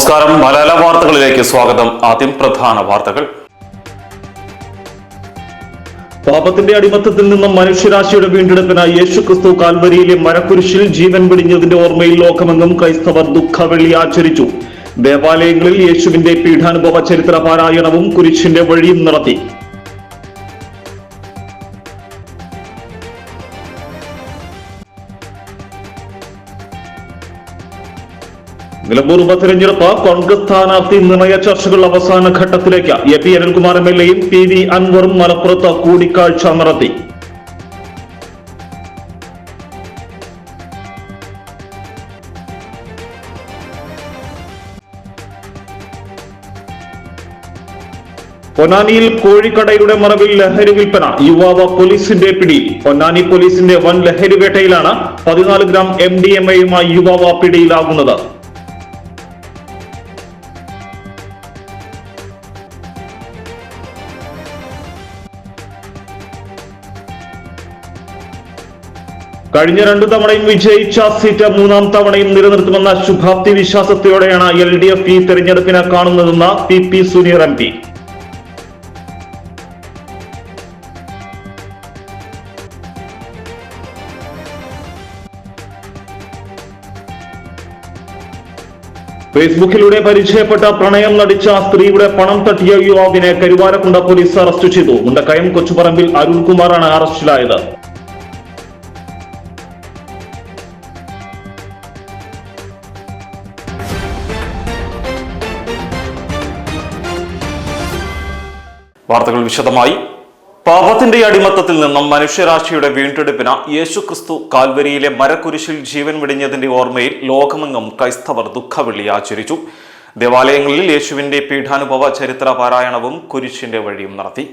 നമസ്കാരം. മലയാള വാർത്തകളിലേക്ക് സ്വാഗതം. ആദ്യം പ്രധാന വാർത്തകൾ. പാപത്തിന്റെ അടിമത്തത്തിൽ നിന്നും മനുഷ്യരാശിയുടെ വീണ്ടെടുപ്പിനായി യേശുക്രിസ്തു കാൽവരിയിലെ മരക്കുരിശിൽ ജീവൻ വെടിഞ്ഞതിന്റെ ഓർമ്മയിൽ ലോകമെങ്ങും ക്രൈസ്തവർ ദുഃഖവെള്ളി ആചരിച്ചു. ദേവാലയങ്ങളിൽ യേശുവിന്റെ പീഠാനുഭവ ചരിത്ര പാരായണവും കുരിശിന്റെ വഴിയും നടത്തി. നിലമ്പൂർ ഉപതെരഞ്ഞെടുപ്പ് കോൺഗ്രസ് സ്ഥാനാർത്ഥി നിർണയ ചർച്ചകൾ അവസാന ഘട്ടത്തിലേക്ക് A P Anilkumar M L എയും പി വി അൻവറും മലപ്പുറത്ത് കൂടിക്കാഴ്ച നടത്തി. പൊന്നാനിയിൽ കോഴിക്കടയുടെ മറവിൽ ലഹരി വിൽപ്പന യുവാവ് പോലീസിന്റെ പിടി. പൊന്നാനി പോലീസിന്റെ വൻ ലഹരി വേട്ടയിലാണ് പതിനാല് ഗ്രാം എം ഡി എം എയുമായി യുവാവ് പിടിയിലാകുന്നത്. കഴിഞ്ഞ രണ്ടു തവണയും വിജയിച്ച സീറ്റ് മൂന്നാം തവണയും നിലനിർത്തുമെന്ന ശുഭാപ്തി വിശ്വാസത്തോടെയാണ് എൽ ഡി എഫ് ഈ തെരഞ്ഞെടുപ്പിനെ കാണുന്നതെന്ന് P P Suneer M P. ഫേസ്ബുക്കിലൂടെ പരിചയപ്പെട്ട പ്രണയം നടിച്ച സ്ത്രീയുടെ പണം തട്ടിയ യുവാവിനെ കരുവാരക്കുണ്ട പോലീസ് അറസ്റ്റ് ചെയ്തു. മുണ്ടക്കയം കൊച്ചുപറമ്പിൽ അരുൺകുമാറാണ് അറസ്റ്റിലായത്. വാർത്തകൾ വിശദമായി. പാപത്തിന്റെ അടിമത്തത്തിൽ നിന്നും മനുഷ്യരാശിയുടെ വീണ്ടെടുപ്പിന് യേശുക്രിസ്തു കാൽവരിയിലെ മരക്കുരിശിൽ ജീവൻ വെടിഞ്ഞതിന്റെ ഓർമ്മയിൽ ലോകമെങ്ങും ക്രൈസ്തവർ ദുഃഖവെള്ളി ആചരിച്ചു. ദേവാലയങ്ങളിൽ യേശുവിന്റെ പീഠാനുഭവ ചരിത്ര പാരായണവും കുരിശിന്റെ വഴിയും നടത്തി.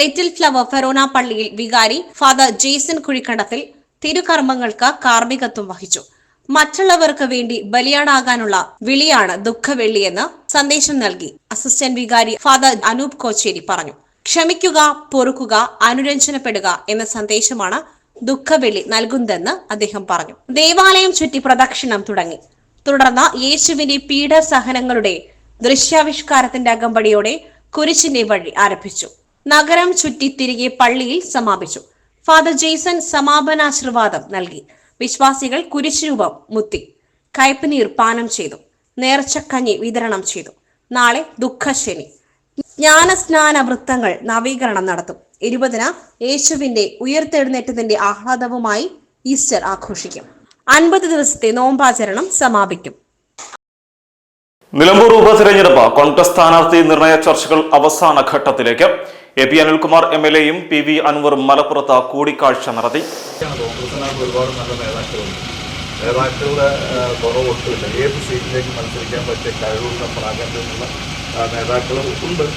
ലിറ്റിൽ ഫ്ലവർ ഫെറോന പള്ളിയിൽ വികാരി ഫാദർ ജെയ്സൺ കുഴിക്കണ്ടത്തിൽ തിരുകർമ്മങ്ങൾക്ക് കാർമ്മികത്വം വഹിച്ചു. മറ്റുള്ളവർക്ക് വേണ്ടി ബലിയാടാകാനുള്ള വിളിയാണ് ദുഃഖവെള്ളിയെന്ന് സന്ദേശം നൽകി അസിസ്റ്റന്റ് വികാരി ഫാദർ അനൂപ് കോച്ചേരി പറഞ്ഞു. ക്ഷമിക്കുക പൊറുക്കുക അനുരഞ്ജനപ്പെടുക എന്ന സന്ദേശമാണ് ദുഃഖവെള്ളി നൽകുന്നതെന്ന് അദ്ദേഹം പറഞ്ഞു. ദേവാലയം ചുറ്റി പ്രദക്ഷിണം തുടങ്ങി. തുടർന്ന് യേശുവിന്റെ പീഡസഹനങ്ങളുടെ ദൃശ്യാവിഷ്കാരത്തിന്റെ അകമ്പടിയോടെ കുരിശിന്റെ വഴി ആരംഭിച്ചു. നഗരം ചുറ്റി തിരികെ പള്ളിയിൽ സമാപിച്ചു. ഫാദർ ജെയ്സൺ സമാപനാശീർവാദം നൽകി. വിശ്വാസികൾ കുരിശുരൂപം മുത്തി. കയ്പനീർ പാനം ചെയ്തു. നേർച്ചക്കഞ്ഞി വിതരണം ചെയ്തു. നാളെ ദുഃഖശനി. ജ്ഞാനസ്നാന വൃത്തങ്ങൾ നവീകരണം നടത്തും. ഇരുപതിന് യേശുവിന്റെ ഉയർത്തെഴുന്നേറ്റത്തിന്റെ ആഹ്ലാദവുമായി ഈസ്റ്റർ ആഘോഷിക്കും. അൻപത് ദിവസത്തെ നോമ്പാചരണം സമാപിക്കും. നിലമ്പൂർ ഉപതെരഞ്ഞെടുപ്പ് കോൺഗ്രസ് സ്ഥാനാർത്ഥി നിർണയ ചർച്ചകൾ അവസാന ഘട്ടത്തിലേക്ക്. A P Anilkumar M L എയും പി വി അൻവറും മലപ്പുറത്ത് കൂടിക്കാഴ്ച നടത്തി. നല്ല നേതാക്കളുണ്ട്. നേതാക്കളുടെ സീറ്റിലേക്ക് മത്സരിക്കാൻ കഴിവുള്ള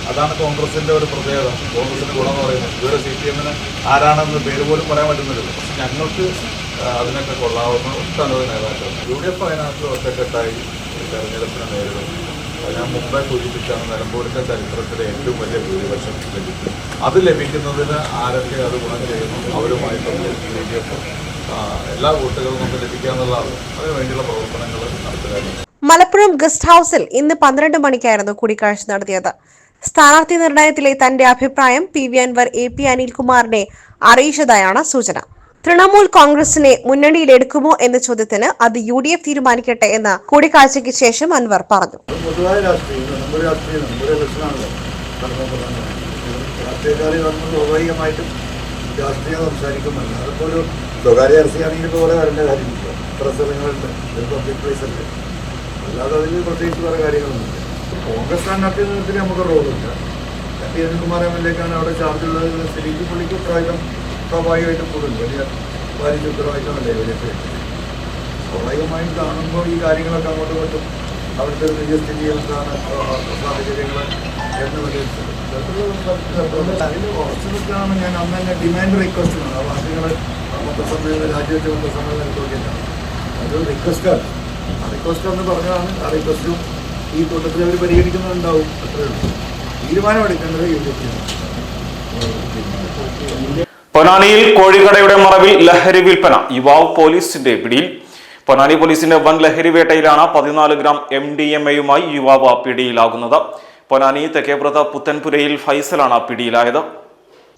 അതാണ് കോൺഗ്രസിന്റെ ഒരു പ്രത്യേകത. കോൺഗ്രസിന്റെ ഗുണം എന്ന് പറയുന്നത് ഇതുവരെ സി പി എമ്മിന് ആരാണെന്ന് പേര് പോലും പറയാൻ പറ്റുന്നില്ല. പക്ഷെ ഞങ്ങൾക്ക് അതിനൊക്കെ കൊള്ളാവുന്ന ഒട്ടനവധി നേതാക്കൾ യു ഡി എഫ് അതിനകത്ത് ഒറ്റക്കെട്ടായി തെരഞ്ഞെടുപ്പിനെ ഞാൻ മുമ്പേ സൂചിപ്പിച്ചാണ് നിലമ്പൂരിന്റെ ചരിത്രത്തിലെ ഏറ്റവും വലിയ ഭൂരിപക്ഷം ലഭിക്കും അത് ലഭിക്കുന്നതിന് ആരൊക്കെ അത് ഗുണം ചെയ്യുന്നു അവരുമായി എല്ലാ വോട്ടുകളും നമുക്ക് ലഭിക്കുക എന്നുള്ളതാണ്. അതിനു വേണ്ടിയുള്ള പ്രവർത്തനങ്ങൾ നടത്തുക മലപ്പുറം ഗസ്റ്റ് ഹൌസിൽ ഇന്ന് പന്ത്രണ്ട് മണിക്കായിരുന്നു കൂടിക്കാഴ്ച നടത്തിയത്. സ്ഥാനാർത്ഥി നിർണയത്തിലെ തന്റെ അഭിപ്രായം P V Anvar A P അനിൽകുമാറിനെ അറിയിച്ചതായാണ് സൂചന. തൃണമൂൽ കോൺഗ്രസിനെ മുന്നണിയിലെടുക്കുമോ എന്ന ചോദ്യത്തിന് അത് യു ഡി എഫ് തീരുമാനിക്കട്ടെ എന്ന് കൂടിക്കാഴ്ചയ്ക്ക് ശേഷം അൻവർ പറഞ്ഞു. കോൺഗ്രസ് സ്ഥാനാർത്ഥി നമുക്ക് റോളില്ല പി എം അവിടെ ചാർജുള്ളത് സ്ഥിതിക്ക് പുള്ളിക്ക് ഉത്തരവാദിത്തം സ്വാഭാവികമായിട്ടും കൂടും. വലിയ ഭാരിച്ച ഉത്തരവാദിത്തമല്ലേ വലിയ സ്വാഭാവികമായും കാണുമ്പോൾ ഈ കാര്യങ്ങളൊക്കെ അങ്ങോട്ടും ഇങ്ങോട്ടും അവിടുത്തെ വലിയ നിജസ്ഥിതി എന്താണ്? സാഹചര്യങ്ങൾ എന്ന് വിലയിരുത്തുന്നത് അതിൽ കുറച്ച് നിൽക്കുകയാണ് ഞാൻ അന്ന് തന്നെ ഡിമാൻഡ് റിക്വസ്റ്റ് ആണ് ആ വാക്കുകൾ മൊത്തസമ്മേളനം രാജിവെച്ച മൊത്തസമ്മേളനം തോന്നിയില്ല അത് റിക്വസ്റ്റാണ് ആ റിക്വസ്റ്റ് എന്ന് പറഞ്ഞതാണ് ആ റിക്വസ്റ്റും ഈ കൂട്ടത്തിൽ അവർ പരിഗണിക്കുന്നുണ്ടാവും. അത്രയേ ഉള്ളൂ. തീരുമാനമെടുക്കേണ്ടത് യു ഡി എഫിനാണ്. പൊന്നാനിയിൽ കോഴിക്കടയുടെ മറവിൽ ലഹരി വിൽപ്പന. യുവാവ് പോലീസിന്റെ പിടിയിൽ. പൊന്നാനി പോലീസിന്റെ വൻ ലഹരി വേട്ടയിലാണ് പതിനാല് ഗ്രാം എം ഡി എം എയുമായി യുവാവ് പിടിയിലാകുന്നത്. പൊന്നാനി തെക്കേപ്രത പുത്തൻപുരയിൽ ഫൈസലാണ് പിടിയിലായത്.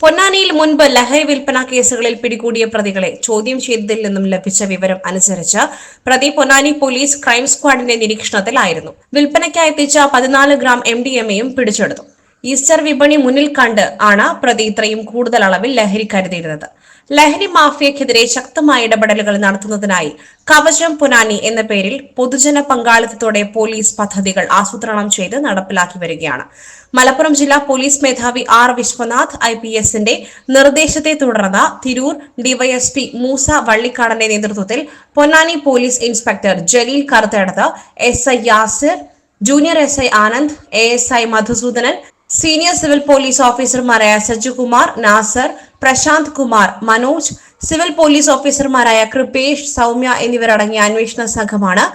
പൊന്നാനിയിൽ മുൻപ് ലഹരി വിൽപ്പന കേസുകളിൽ പിടികൂടിയ പ്രതികളെ ചോദ്യം ചെയ്തതിൽ നിന്നും ലഭിച്ച വിവരം അനുസരിച്ച് പ്രതി പൊന്നാനി പോലീസ് ക്രൈം സ്ക്വാഡിന്റെ നിരീക്ഷണത്തിലായിരുന്നു. വിൽപ്പനയ്ക്കായി എത്തിച്ച പതിനാല് ഗ്രാം എം ഡി എം എയും പിടിച്ചെടുത്തു. ഈസ്റ്റർ വിപണി മുന്നിൽ കണ്ട് ആണ് പ്രതി ഇത്രയും കൂടുതൽ അളവിൽ ലഹരി കരുതിയിരുന്നത്. ലഹരി മാഫിയക്കെതിരെ ശക്തമായ ഇടപെടലുകൾ നടത്തുന്നതിനായി കവചം പുനാനി എന്ന പേരിൽ പൊതുജന പങ്കാളിത്തത്തോടെ പോലീസ് പദ്ധതികൾ ആസൂത്രണം ചെയ്ത് നടപ്പിലാക്കി വരികയാണ്. മലപ്പുറം ജില്ലാ പോലീസ് മേധാവി ആർ വിശ്വനാഥ് ഐ പി എസിന്റെ നിർദ്ദേശത്തെ തുടർന്ന് തിരൂർ ഡിവൈഎസ്പി മൂസ വള്ളിക്കാടന്റെ നേതൃത്വത്തിൽ Ponnani police inspector Jaleel Karuthedath S I Yasir junior S I Anand A S I Madhusoodanan senior civil police ഓഫീസർമാരായ സജ്ജുകുമാർ നാസർ പ്രശാന്ത് കുമാർ മനോജ് സിവിൽ പോലീസ് ഓഫീസർമാരായ കൃപേഷ് സൗമ്യ എന്നിവരടങ്ങിയ അന്വേഷണ സംഘമാണ്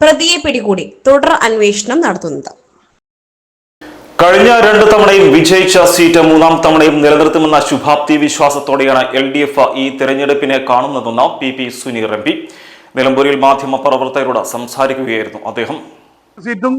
പ്രതിയെ പിടികൂടി തുടർ അന്വേഷണം നടത്തുന്നത്. കഴിഞ്ഞ രണ്ട് തവണയും വിജയിച്ച സീറ്റ് മൂന്നാം തവണയും നിലനിർത്തുമെന്ന ശുഭാപ്തി വിശ്വാസത്തോടെയാണ് എൽ ഡി എഫ് ഈ തെരഞ്ഞെടുപ്പിനെ കാണുന്നതെന്ന് P P Suneer M P. നിലമ്പൂരിൽ മാധ്യമപ്രവർത്തകരോട് സംസാരിക്കുകയായിരുന്നു അദ്ദേഹം. സീറ്റും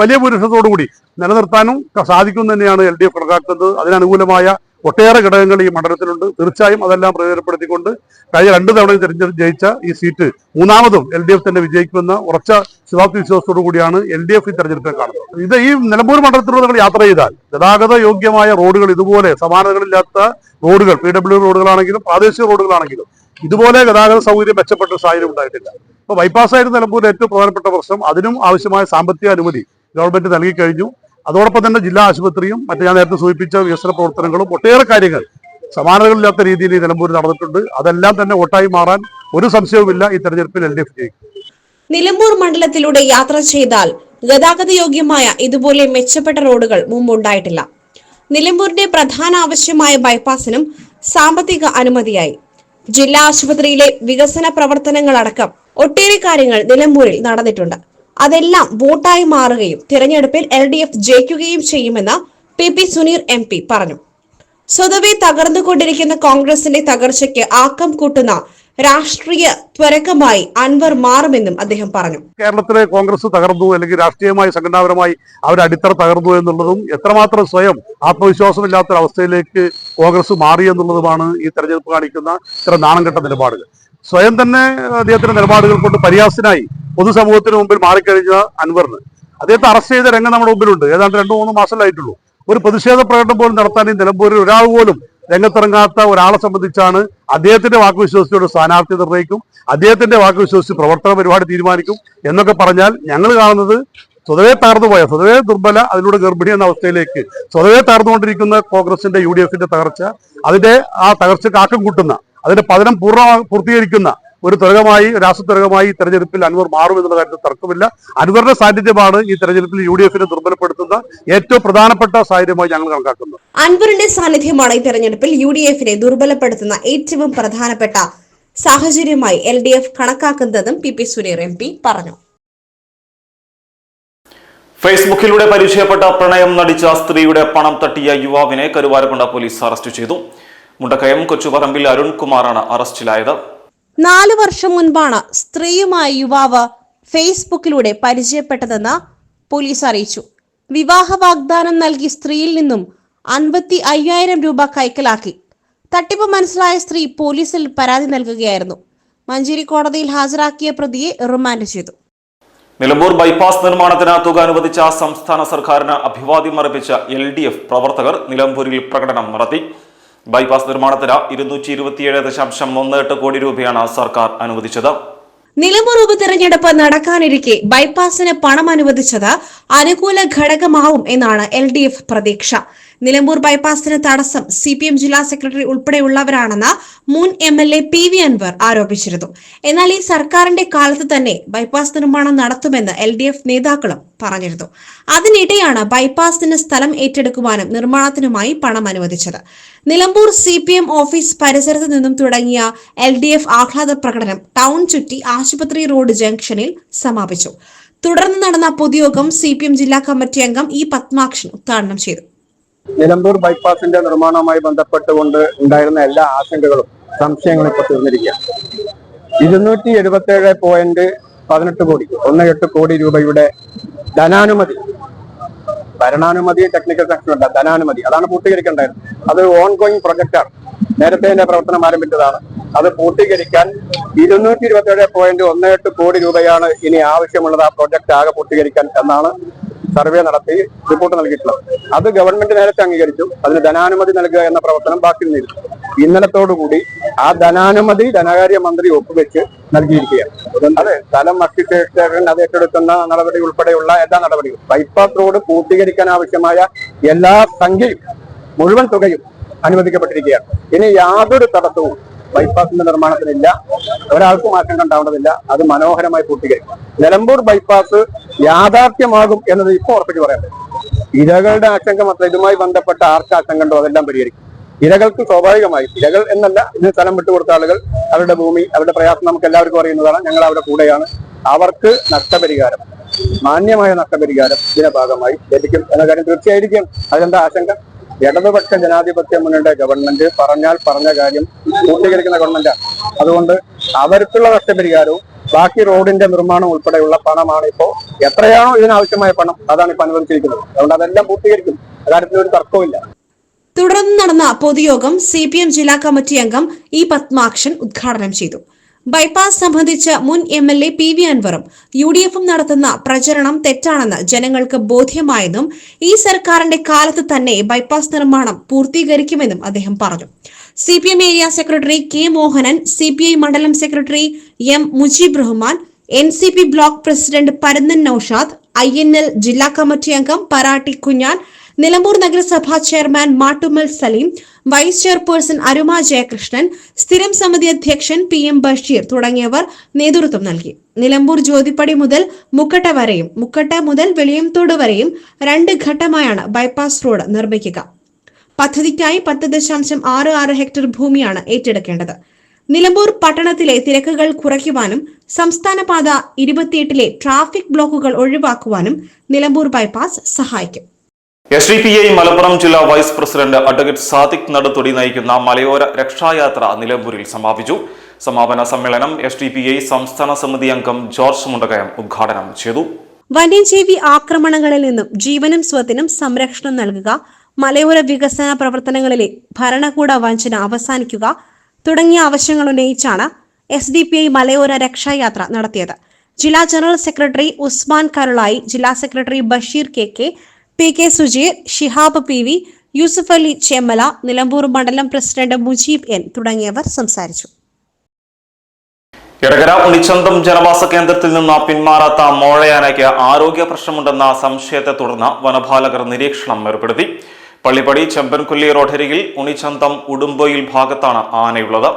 വലിയ ഭൂരിപക്ഷത്തോടുകൂടി നിലനിർത്താനും സാധിക്കും തന്നെയാണ് എൽ ഡി എഫ് കണക്കാക്കുന്നത്. അതിനനുകൂലമായ ഒട്ടേറെ ഘടകങ്ങൾ ഈ മണ്ഡലത്തിലുണ്ട്. തീർച്ചയായും അതെല്ലാം പ്രയോജനപ്പെടുത്തിക്കൊണ്ട് കഴിഞ്ഞ രണ്ട് തവണ തിരഞ്ഞെടുപ്പ് ജയിച്ച ഈ സീറ്റ് മൂന്നാമതും എൽ ഡി എഫ് തന്നെ വിജയിക്കുമെന്ന ഉറച്ച ശുഭാപ്തി വിശ്വാസത്തോടു കൂടിയാണ് എൽ ഡി എഫ് ഈ തെരഞ്ഞെടുപ്പിനെ കാണുന്നത്. ഇത് ഈ നിലമ്പൂർ മണ്ഡലത്തിലൂടെ നിങ്ങൾ യാത്ര ചെയ്താൽ ഗതാഗത യോഗ്യമായ റോഡുകൾ ഇതുപോലെ സമാനതകളില്ലാത്ത റോഡുകൾ പി ഡബ്ല്യു റോഡുകളാണെങ്കിലും പ്രാദേശിക റോഡുകളാണെങ്കിലും ഇതുപോലെ ഗതാഗത സൗകര്യം മെച്ചപ്പെട്ട സാഹചര്യം ഉണ്ടായിട്ടില്ല. ഇപ്പൊ ബൈപ്പാസ് ആയിരുന്നു നിലമ്പൂരിൽ ഏറ്റവും പ്രധാനപ്പെട്ട പ്രശ്നം. അതിനും ആവശ്യമായ സാമ്പത്തിക അനുമതി ഗവൺമെന്റ് നൽകി കഴിഞ്ഞു. അതോടൊപ്പം തന്നെ ജില്ലാ ആശുപത്രിയും മറ്റു ഞാൻ നേരത്തെ സൂചിപ്പിച്ച വികസന പ്രവർത്തനങ്ങളും ഒട്ടേറെ കാര്യങ്ങൾ സമാനതകളില്ലാത്ത രീതിയിൽ ഈ നിലമ്പൂർ നടന്നിട്ടുണ്ട്. അതെല്ലാം തന്നെ വോട്ടായി മാറാൻ ഒരു സംശയവുമില്ല ഈ തെരഞ്ഞെടുപ്പിൽ എൽ ഡി എഫ് ജയിക്കും. നിലമ്പൂർ മണ്ഡലത്തിലൂടെ യാത്ര ചെയ്താൽ ഗതാഗത യോഗ്യമായ ഇതുപോലെ മെച്ചപ്പെട്ട റോഡുകൾ മുമ്പുണ്ടായിട്ടില്ല. നിലമ്പൂരിന്റെ പ്രധാന ആവശ്യമായ ബൈപ്പാസിനും സാമ്പത്തിക അനുമതിയായി. ജില്ലാ ആശുപത്രിയിലെ വികസന പ്രവർത്തനങ്ങളടക്കം ഒട്ടേറെ കാര്യങ്ങൾ നിലമ്പൂരിൽ നടന്നിട്ടുണ്ട്. അതെല്ലാം വോട്ടായി മാറുകയും തിരഞ്ഞെടുപ്പിൽ എൽ ഡി എഫ് ജയിക്കുകയും ചെയ്യുമെന്ന് P P Suneer M P പറഞ്ഞു. സ്വതവേ തകർന്നുകൊണ്ടിരിക്കുന്ന കോൺഗ്രസിന്റെ തകർച്ചയ്ക്ക് ആക്കം കൂട്ടുന്ന രാഷ്ട്രീയ ത്വരക്കമായി അൻവർ മാറുമെന്നും അദ്ദേഹം പറഞ്ഞു. കേരളത്തിലെ കോൺഗ്രസ് തകർന്നു അല്ലെങ്കിൽ രാഷ്ട്രീയമായി സംഘടനാപരമായി അവർ അടിത്തറ തകർന്നു എന്നുള്ളതും എത്രമാത്രം സ്വയം ആത്മവിശ്വാസമില്ലാത്തൊരവസ്ഥയിലേക്ക് കോൺഗ്രസ് മാറി എന്നുള്ളതുമാണ് ഈ തെരഞ്ഞെടുപ്പ് കാണിക്കുന്ന ഇത്ര നാണംകെട്ട നിലപാടുകൾ. സ്വയം തന്നെ അദ്ദേഹത്തിന്റെ നിലപാടുകൾ കൊണ്ട് പരിഹാസനായി പൊതുസമൂഹത്തിന് മുമ്പിൽ മാറിക്കഴിഞ്ഞ അൻവറിന്. അദ്ദേഹത്തെ അറസ്റ്റ് ചെയ്ത രംഗം നമ്മുടെ മുമ്പിലുണ്ട്. ഏതാണ്ട് രണ്ടു മൂന്ന് മാസമല്ലായിട്ടുള്ളൂ ഒരു പ്രതിഷേധ പ്രകടനം പോലും നടത്താൻ ഈ നിലമ്പൂരിൽ ഒരാൾ പോലും രംഗത്തിറങ്ങാത്ത ഒരാളെ സംബന്ധിച്ചാണ് അദ്ദേഹത്തിന്റെ വാക്ക് സ്ഥാനാർത്ഥി നിർണയിക്കും അദ്ദേഹത്തിന്റെ വാക്ക് പ്രവർത്തന പരിപാടി തീരുമാനിക്കും എന്നൊക്കെ പറഞ്ഞാൽ ഞങ്ങൾ കാണുന്നത് സ്വതവേ തകർന്നുപോയ സ്വതവേ ദുർബല അതിലൂടെ ഗർഭിണി എന്ന അവസ്ഥയിലേക്ക് സ്വതവേ തകർന്നുകൊണ്ടിരിക്കുന്ന കോൺഗ്രസിന്റെ യു ഡി എഫിന്റെ തകർച്ച അതിന്റെ ആ തകർച്ച ആക്കം കൂട്ടുന്ന അതിന്റെ പതനം പൂർണ പൂർത്തീകരിക്കുന്ന ഒരു തുറകമായി രാഷ്ട്രത്വരകമായി ഈ തെരഞ്ഞെടുപ്പിൽ അൻവർ മാറും എന്നുള്ള കാര്യത്തിൽ തർക്കമില്ല. അൻവറിന്റെ സാന്നിധ്യമാണ് ഈ തെരഞ്ഞെടുപ്പിൽ യു ഡി എഫിനെ ദുർബലപ്പെടുത്തുന്ന ഏറ്റവും പ്രധാനപ്പെട്ട സാഹചര്യമായി ഞങ്ങൾ കണക്കാക്കുന്നത് അൻവറിന്റെ സാന്നിധ്യമാണ് ഈ തെരഞ്ഞെടുപ്പിൽ യു ഡി എഫിനെ ദുർബലപ്പെടുത്തുന്ന ഏറ്റവും പ്രധാനപ്പെട്ട സാഹചര്യമായി L D F കണക്കാക്കുന്നതെന്നും P P Suneer M P പറഞ്ഞു. ഫേസ്ബുക്കിലൂടെ പരിചയപ്പെട്ട പ്രണയം നടിച്ച സ്ത്രീയുടെ പണം തട്ടിയ യുവാവിനെ കരുവാരക്കൊണ്ട പോലീസ് അറസ്റ്റ് ചെയ്തു. മുണ്ടക്കയം കൊച്ചുപറമ്പിൽ അരുൺകുമാറാണ് അറസ്റ്റിലായത്. നാല് വർഷം മുൻപാണ് സ്ത്രീയുമായി യുവാവ് ഫേസ്ബുക്കിലൂടെ പരിചയപ്പെട്ടതെന്ന് പോലീസ് അറിയിച്ചു. വിവാഹ വാഗ്ദാനം നൽകി സ്ത്രീയിൽ നിന്നും അൻപത്തി അയ്യായിരം രൂപ കൈക്കലാക്കി. തട്ടിപ്പ് മനസ്സിലായ സ്ത്രീ പോലീസിൽ പരാതി നൽകുകയായിരുന്നു. മഞ്ചേരി കോടതിയിൽ ഹാജരാക്കിയ പ്രതിയെ റിമാൻഡ് ചെയ്തു. നിലമ്പൂർ ബൈപ്പാസ് നിർമ്മാണത്തിന് തുക അനുവദിച്ച സംസ്ഥാന സർക്കാരിന് അഭിവാദ്യം അർപ്പിച്ച എൽ പ്രവർത്തകർ നിലമ്പൂരിൽ പ്രകടനം നടത്തി. ബൈപ്പാസ് നിർമ്മാണത്തിന് ഇരുന്നൂറ്റി ഇരുപത്തിയേഴ് ദശാംശം ഒന്ന് എട്ട് കോടി രൂപയാണ് സർക്കാർ അനുവദിച്ചത്. നിലമ്പൂർ ഉപതെരഞ്ഞെടുപ്പ് നടക്കാനിരിക്കെ ബൈപ്പാസിന് പണം അനുവദിച്ചത് അനുകൂല ഘടകമാവും എന്നാണ് എൽ ഡി എഫ് പ്രതീക്ഷ. നിലമ്പൂർ ബൈപ്പാസിന് തടസ്സം സി പി എം ജില്ലാ സെക്രട്ടറി ഉൾപ്പെടെയുള്ളവരാണെന്ന് മുൻ M L A P V Anvar ആരോപിച്ചിരുന്നു. എന്നാൽ ഈ സർക്കാരിന്റെ കാലത്ത് തന്നെ ബൈപ്പാസ് നിർമ്മാണം നടത്തുമെന്ന് എൽ ഡി എഫ് നേതാക്കളും പറഞ്ഞിരുന്നു. അതിനിടെയാണ് ബൈപ്പാസിന് സ്ഥലം ഏറ്റെടുക്കുവാനും നിർമ്മാണത്തിനുമായി പണം അനുവദിച്ചത്. Nilambur C P M office പരിസരത്ത് നിന്നും തുടങ്ങിയ എൽ ഡി എഫ് ആഹ്ലാദ പ്രകടനം ടൗൺ ചുറ്റി ആശുപത്രി റോഡ് ജംഗ്ഷനിൽ സമാപിച്ചു. തുടർന്ന് നടന്ന പൊതുയോഗം സി പി എം ജില്ലാ കമ്മിറ്റി അംഗം ഇ പത്മാക്ഷൻ ഉദ്ഘാടനം ചെയ്തു. നിലമ്പൂർ ബൈപ്പാസിന്റെ നിർമ്മാണവുമായി ബന്ധപ്പെട്ടുകൊണ്ട് ഉണ്ടായിരുന്ന എല്ലാ ആശങ്കകളും സംശയങ്ങളും ഇപ്പൊ തീർന്നിരിക്കുക ഇരുന്നൂറ്റി എഴുപത്തി ഏഴ് പോയിന്റ് പതിനെട്ട് കോടി ഒന്ന് എട്ട് കോടി രൂപയുടെ ധനാനുമതി ഭരണാനുമതി ടെക്നിക്കൽ സെക്ഷൻ ഉണ്ട് ധനാനുമതി. അതാണ് പൂർത്തീകരിക്കേണ്ടത്. അത് ഓൺഗോയിങ് പ്രൊജക്റ്റാണ് നേരത്തെ അതിന്റെ പ്രവർത്തനം ആരംഭിച്ചതാണ്. അത് പൂർത്തീകരിക്കാൻ ഇരുന്നൂറ്റി ഇരുപത്തി ഏഴ് പോയിന്റ് ഒന്ന് എട്ട് കോടി രൂപയാണ് ഇനി ആവശ്യമുള്ളത് ആ പ്രൊജക്ട് ആകെ പൂർത്തീകരിക്കാൻ എന്നാണ് സർവേ നടത്തി റിപ്പോർട്ട് നൽകിയിട്ടുള്ളത്. അത് ഗവൺമെന്റ് നേരത്തെ അംഗീകരിച്ചു. അതിന് ധനാനുമതി നൽകുക എന്ന പ്രവർത്തനം ബാക്കി നിന്നിരുന്നു. ഇന്നലത്തോടുകൂടി ആ ധനാനുമതി ധനകാര്യ മന്ത്രി ഒപ്പുവെച്ച് നൽകിയിരിക്കുകയാണ്. അതെ സ്ഥലം അക്വിറ്റേഷൻ അത് ഏറ്റെടുക്കുന്ന നടപടി ഉൾപ്പെടെയുള്ള എല്ലാ നടപടികളും. ബൈപ്പാസ് റോഡ് പൂർത്തീകരിക്കാൻ ആവശ്യമായ എല്ലാ സംഖ്യയും മുഴുവൻ തുകയും അനുവദിക്കപ്പെട്ടിരിക്കുകയാണ്. ഇനി യാതൊരു തടസ്സവും ബൈപ്പാസിന്റെ നിർമ്മാണത്തിനില്ല ഒരാൾക്കും ആശങ്ക ഉണ്ടാവേണ്ടതില്ല അത് മനോഹരമായി പൂർത്തീകരിക്കും. നിലമ്പൂർ ബൈപ്പാസ് യാഥാർത്ഥ്യമാകും എന്നത് ഇപ്പോൾ ഉറപ്പിച്ച് പറയാൻ ഇരകളുടെ ആശങ്ക മാത്രം ഇതുമായി ബന്ധപ്പെട്ട ആർക്ക് ആശങ്ക ഉണ്ടോ അതെല്ലാം പരിഹരിക്കും. ഇരകൾക്ക് സ്വാഭാവികമായി ഇരകൾ എന്നല്ല ഇതിന് സ്ഥലം വിട്ടുകൊടുത്ത ആളുകൾ അവരുടെ ഭൂമി അവരുടെ പ്രയാസം നമുക്ക് എല്ലാവർക്കും അറിയുന്നതാണ്. ഞങ്ങൾ അവരുടെ കൂടെയാണ്. അവർക്ക് നഷ്ടപരിഹാരം മാന്യമായ നഷ്ടപരിഹാരം ഇതിന്റെ ഭാഗമായി ലഭിക്കും എന്ന കാര്യം തീർച്ചയായിരിക്കും. അതിലെന്താ ആശങ്ക? ഇടതുപക്ഷ ജനാധിപത്യ മുന്നണിയുടെ ഗവൺമെന്റ് പറഞ്ഞാൽ പറഞ്ഞ കാര്യം പൂർത്തീകരിക്കുന്ന ഗവൺമെന്റാണ് അതുകൊണ്ട് അവർക്കുള്ള നഷ്ടപരിഹാരവും ബാക്കി റോഡിന്റെ നിർമ്മാണം ഉൾപ്പെടെയുള്ള പണമാണ് ഇപ്പോ എത്രയാണോ ഇതിനാവശ്യമായ പണം അതാണ് ഇപ്പൊ അനുവദിച്ചിരിക്കുന്നത്. അതുകൊണ്ട് അതെല്ലാം പൂർത്തീകരിക്കും. അക്കാര്യത്തിൽ ഒരു തർക്കവുമില്ല തുടർന്ന് നടന്ന പൊതുയോഗം സി പി എം ജില്ലാ കമ്മിറ്റി അംഗം ഇ പത്മാക്ഷൻ ഉദ്ഘാടനം ചെയ്തു. ബൈപ്പാസ് സംബന്ധിച്ച് മുൻ M L A P V അൻവറും U D എഫും നടത്തുന്ന പ്രചരണം തെറ്റാണെന്ന് ജനങ്ങൾക്ക് ബോധ്യമായെന്നും ഈ സർക്കാരിന്റെ കാലത്ത് തന്നെ ബൈപ്പാസ് നിർമ്മാണം പൂർത്തീകരിക്കുമെന്നും അദ്ദേഹം പറഞ്ഞു. C P M area secretary K Mohanan C P I മണ്ഡലം secretary M Mujeeb Rahman N C P block president Paranthan Noushad I N L ജില്ലാ കമ്മിറ്റി അംഗം പരാട്ടി കുഞ്ഞാൻ നിലമ്പൂർ നഗരസഭാ chairman Mattumal Saleem vice chairperson Aruma Jayakrishnan സ്ഥിരം സമിതി അധ്യക്ഷൻ P M Basheer തുടങ്ങിയവർ നേതൃത്വം നൽകി. നിലമ്പൂർ ജ്യോതിപ്പടി മുതൽ മുക്കട്ട വരെയും മുക്കട്ട മുതൽ വെളിയംതോട് വരെയും രണ്ട് ഘട്ടമായാണ് ബൈപ്പാസ് റോഡ് നിർമ്മിക്കുക. പദ്ധതിക്കായി പത്ത് ദശാംശം ആറ് ആറ് ഹെക്ടർ ഭൂമിയാണ് ഏറ്റെടുക്കേണ്ടത്. നിലമ്പൂർ പട്ടണത്തിലെ തിരക്കുകൾ കുറയ്ക്കുവാനും സംസ്ഥാന പാത ഇരുപത്തിയെട്ടിലെ ട്രാഫിക് ബ്ലോക്കുകൾ ഒഴിവാക്കുവാനും നിലമ്പൂർ ബൈപ്പാസ് സഹായിക്കും. S D P I Malappuram ജില്ലാ vice president advocate Sadiq Nadathodi നയിക്കുന്ന മലയോര രക്ഷായാത്ര നിലമ്പൂരിൽ സമാപിച്ചു. സമാപന സമ്മേളനം എസ് ഡി പി ഐ സംസ്ഥാന സമിതി അംഗം ജോർജ് മുണ്ടകയം ഉദ്ഘാടനം ചെയ്തു. വന്യജീവി ആക്രമണങ്ങളിൽ നിന്നും ജീവനും സ്വത്തിനും സംരക്ഷണം നൽകുക മലയോര വികസന പ്രവർത്തനങ്ങളിലെ ഭരണകൂട വഞ്ചന അവസാനിക്കുക തുടങ്ങിയ ആവശ്യങ്ങൾ ഉന്നയിച്ചാണ് എസ് ഡി പി ഐ മലയോര രക്ഷായാത്ര നടത്തിയത്. ജില്ലാ ജനറൽ സെക്രട്ടറി ഉസ്മാൻ കരുളായി ജില്ലാ secretary Basheer K K P K Sujeer Shihab P V Yusuf Ali Chemmala Nilambur മണ്ഡലം പ്രസിഡന്റ് മുജീബ് എൻ തുടങ്ങിയവർ സംസാരിച്ചു. എടകര ഉണിച്ചന്തം ജനവാസ കേന്ദ്രത്തിൽ നിന്ന് പിന്മാറാത്ത മോഴയാനയ്ക്ക് ആരോഗ്യ പ്രശ്നമുണ്ടെന്ന സംശയത്തെ തുടർന്ന് വനപാലകർ നിരീക്ഷണം ഏർപ്പെടുത്തി. പള്ളിപ്പടി ചെമ്പൻകൊല്ലി റോഡരികിൽ ഉണിച്ചന്തം ഉടുമ്പൊയിൽ ഭാഗത്താണ് ആനയുള്ളത്.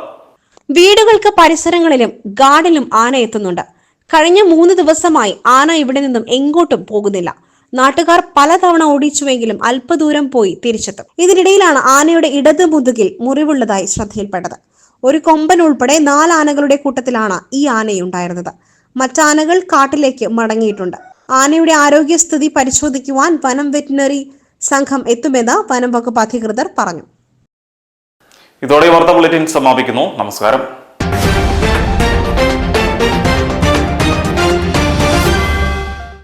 വീടുകൾക്ക് പരിസരങ്ങളിലും ഗാർഡിലും ആന എത്തുന്നുണ്ട്. കഴിഞ്ഞ മൂന്ന് ദിവസമായി ആന ഇവിടെ നിന്നും എങ്ങോട്ടും പോകുന്നില്ല. നാട്ടുകാർ പലതവണ ഓടിച്ചുവെങ്കിലും അല്പദൂരം പോയി തിരിച്ചെത്തും. ഇതിനിടയിലാണ് ആനയുടെ ഇടത് മുതുകിൽ മുറിവുള്ളതായി ശ്രദ്ധയിൽപ്പെട്ടത്. ഒരു കൊമ്പൻ ഉൾപ്പെടെ നാല് ആനകളുടെ കൂട്ടത്തിലാണ് ഈ ആനയുണ്ടായിരുന്നത്. മറ്റാനകൾ കാട്ടിലേക്ക് മടങ്ങിയിട്ടുണ്ട്. ആനയുടെ ആരോഗ്യസ്ഥിതി പരിശോധിക്കുവാൻ വനം വെറ്റിനറി സംഘം എത്തുമെന്ന് വനം വകുപ്പ് അധികൃതർ പറഞ്ഞു. ഇതോടെ വാർത്താ ബുള്ളറ്റിൻ സമാപിക്കുന്നു. നമസ്കാരം.